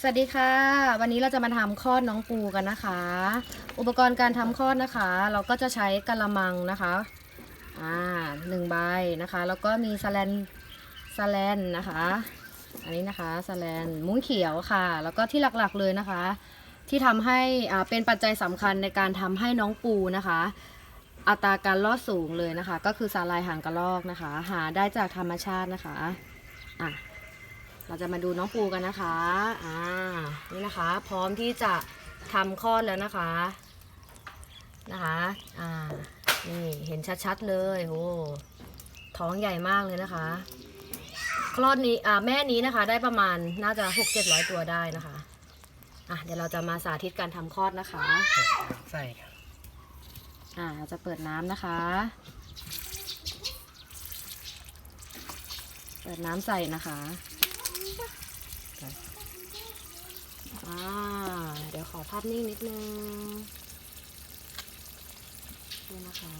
สวัสดีค่ะ วันนี้เราจะมาทำคลอดน้องปูกันนะคะ อุปกรณ์การทำคลอดนะคะ เราก็จะใช้กะละมังนะคะอ่าหนึ่งใบนะคะ แล้วก็มีสแลนสแลนนะคะ อันนี้นะคะสแลนมุ้งเขียวค่ะ แล้วก็ที่หลักๆเลยนะคะ ที่ทำให้อ่าเป็นปัจจัยสำคัญในการทำให้น้องปูนะคะ อัตราการรอดสูงเลยนะคะ ก็คือสาลายหางกระรอกนะคะ หาได้จากธรรมชาตินะคะอะ เราจะมาดูน้องปูกันนะคะ อ่า นี่นะคะ พร้อมที่จะทำคลอดแล้วนะคะ นะคะ อ่า นี่เห็นชัดๆเลยโอ้ท้องใหญ่มากเลยนะคะ คลอดนี้ อ่า แม่นี้นะคะ ได้ประมาณน่าจะหกเจ็ดร้อยตัวได้นะคะ อะ เดี๋ยวเราจะมาสาธิตการทำคลอดนะคะ ใส่ครับอ่าเราจะเปิดน้ำนะคะ เปิดน้ำใส่นะคะ อ่า เดี๋ยวขอภาพนิ่งนิดนึงดูนะคะ